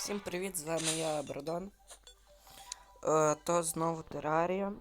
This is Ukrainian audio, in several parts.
Всім привіт, з вами я Бродон. Е, то знову терарія.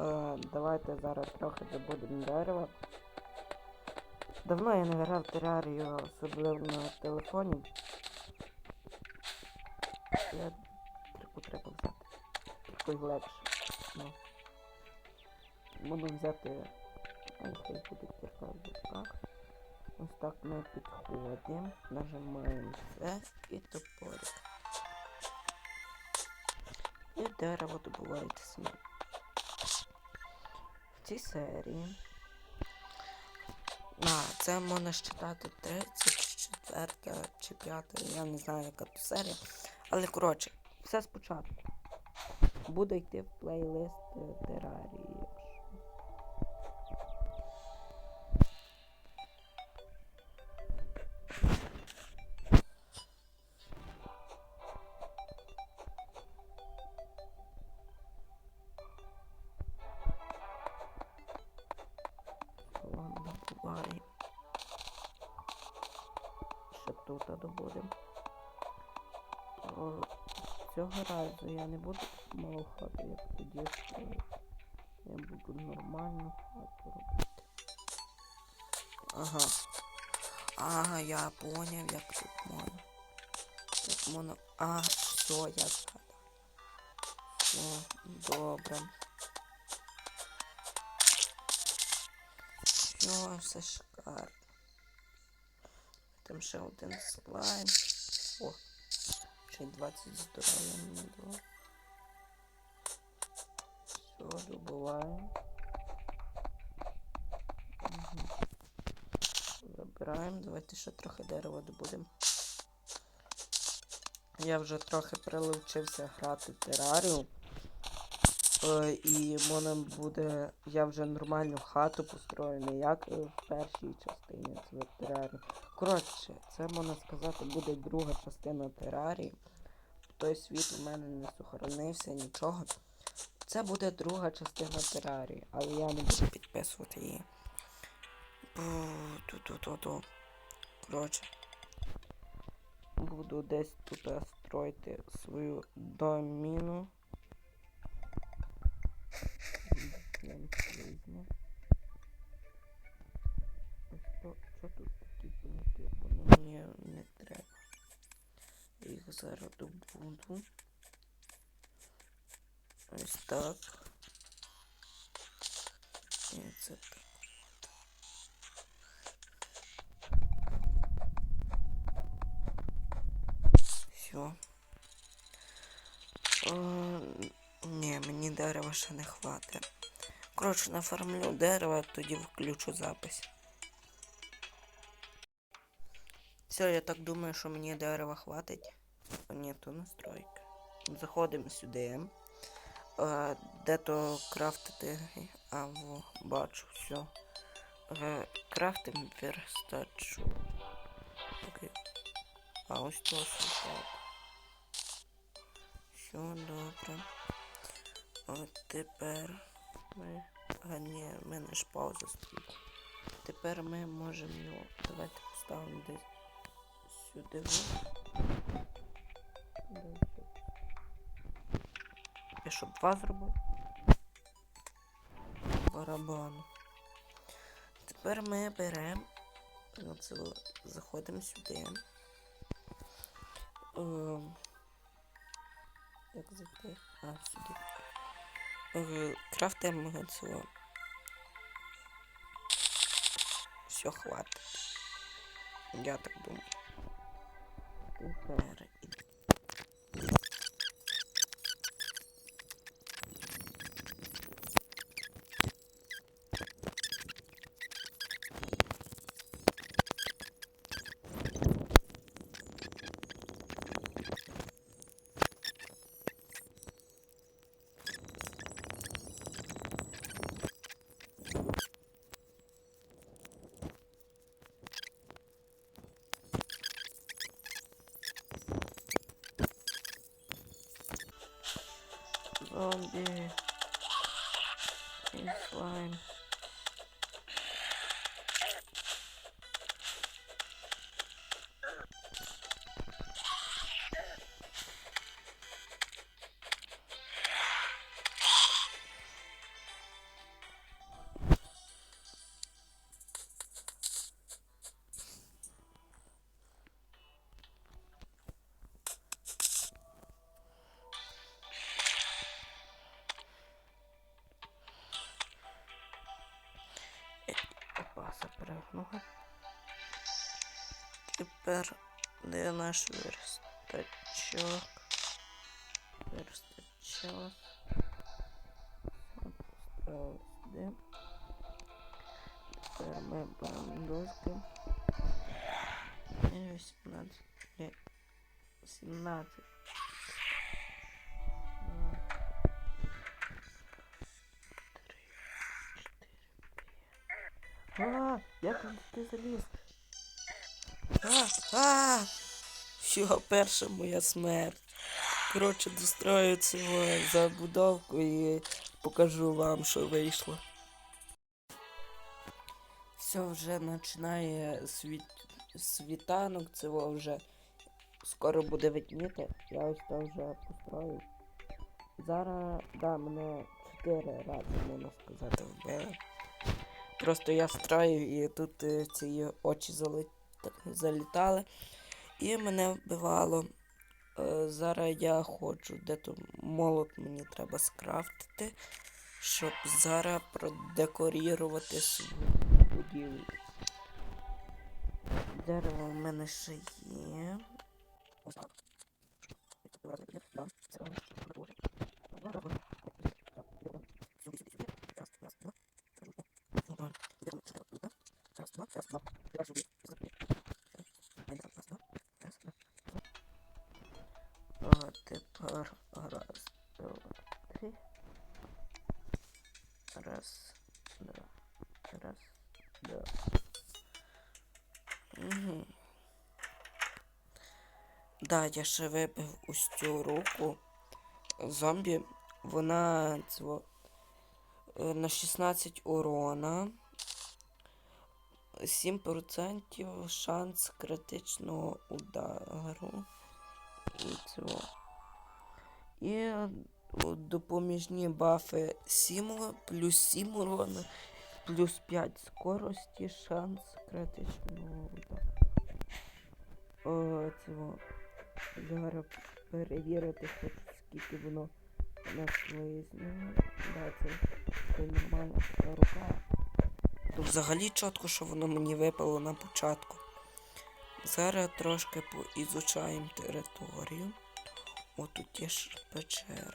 Е, давайте зараз трохи добудемо дерева. Давно я не грав терарію, особливо на телефоні. Я трику треба взяти. Трохи легше. Ну. Буду взяти. Ай, хай буде кірка в руках. Ось так ми підходимо, нажимаємо це і топорик. І дерево добуваєте самі. В цій серії. А, це можна считати 34 чи 5, я не знаю, яка то серія. Але коротше, все спочатку. Буде йти в плейлист терарії. Ще тут добудемо. О, Цього разу я не буду малу хату, як тоді строїв. Я буду нормальну хату робити. Ага. Ага, я поняв, як тут можна. Як можна. А, все, я згадав. Все, добре. Все, все шикарно. Там ще один слайм. О, ще 20 здоров'я мені дало. Все, добуваємо. Угу. Забираємо. Давайте ще трохи дерева добудемо. Я вже трохи прилучився грати в терарію. Е, і можна буде. Я вже нормальну хату построю, не як е, в першій частині це терарії. Коротше, це можна сказати буде друга частина терарії. Той світ у мене не сохранився, нічого. Це буде друга частина терарії, але я не буду підписувати її. Ту-ту-ту-ту. Коротше. Буду десь тут строїти свою доміну. Ось то, що тут такі пункти? Воно мені не треба. Я їх зараз добуду. Ось так. І це так. Все. Ні, мені дерева ще не хватить. Коротше, нафармлю дерева, тоді включу запись. Все, я так думаю, що мені дерева хватить. О, ні, то настройка. Заходимо сюди. Е, де то крафтити. А, во, бачу, все. Е, крафтим верстачу. Окей. А ось то сюди. Все добре. От тепер ми. А ні, мене ж пауза стоїть. Тепер ми можемо його. Давайте поставимо десь сюди. Я щоб два зробив. Барабан. Тепер ми беремо. Оце заходимо сюди. Ем, як зайти? А, сюди. Е, Крафтимо цього. Все хватить. Я так думаю. Тепер і- do. It's slime. Тепер де наш верстачок? Верстачок. Поставили сюди. Тепер ми беремо дошки. І 18. Ні, 17. Два, три, чотири, п'ять. А, як він ти заліз? А, а! Що перша моя смерть. Коротше, дострою цю забудовку і покажу вам, що вийшло. Все вже починає світ... світанок, во вже скоро буде видніти. Я ось там вже построю. Зараз, да, мене чотири рази, можна сказати, вбили. Просто я строю і тут е, ці очі зали... залітали. І мене вбивало. Е, зараз я хочу, де то молот мені треба скрафтити, щоб зараз продекорувати свою будівлю. Дерево в мене ще є. Да, я ще вибив ось цю руку. Зомбі. Вона цього, е, на 16 урона. 7% шанс критичного удару. І цього. І е, допоміжні бафи 7, плюс 7 урона, плюс 5 скорості, шанс критичного удару. О, цього. Зараз перевірити, скільки воно на свої. Да, це, це нормальна рука. То взагалі чітко, що воно мені випало на початку. Зараз трошки поізучаємо територію. О, тут є ж печера.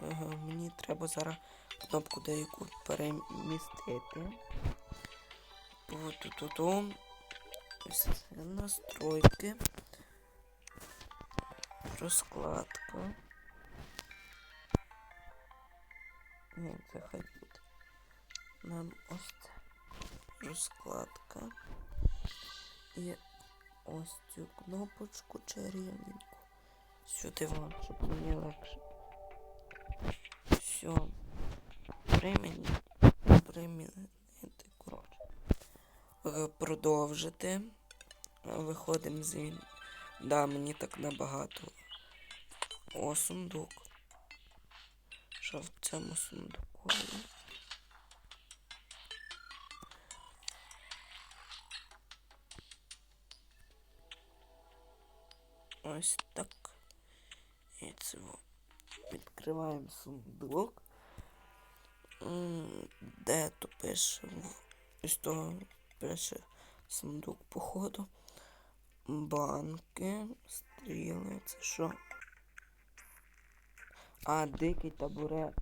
Ага, мені треба зараз кнопку деяку перемістити. Ту-ту-ту-ту. Настройки. Ні, це хай. Нам ось це. Розкладка. І ось цю кнопочку чарівненьку. Сюди вам, щоб мені легше. Все. Коротше. Е, Продовжити. Е, Виходимо з він. Да, мені так набагато. О, сундук. Що в цьому сундуку? Ось так. І це. Відкриваємо сундук. Де то пише? Ось то пише сундук походу. Банки, стріли, це що? А, дикий табурет.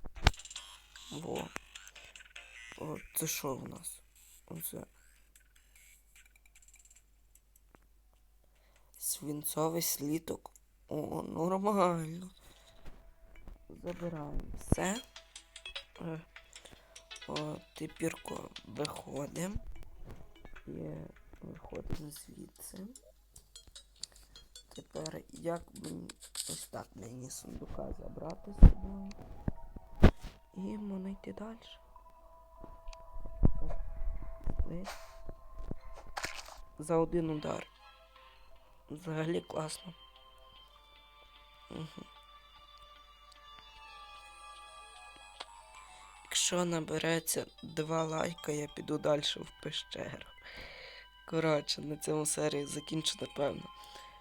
Во. О, це що в нас? Оце. Свинцовий сліток. О, нормально. Забираємо все. Е, О, тепірко виходимо. І виходимо звідси. Тепер як мені ось так мені сундука забрати з собою. І можна йти далі. Ось. За один удар. Взагалі класно. Угу. Якщо набереться два лайка, я піду далі в пещеру. Коротше, на цьому серії закінчу, напевно.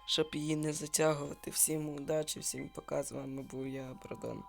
Щоб її не затягувати. Всім удачі, всім пока. З вами був я, Бродон.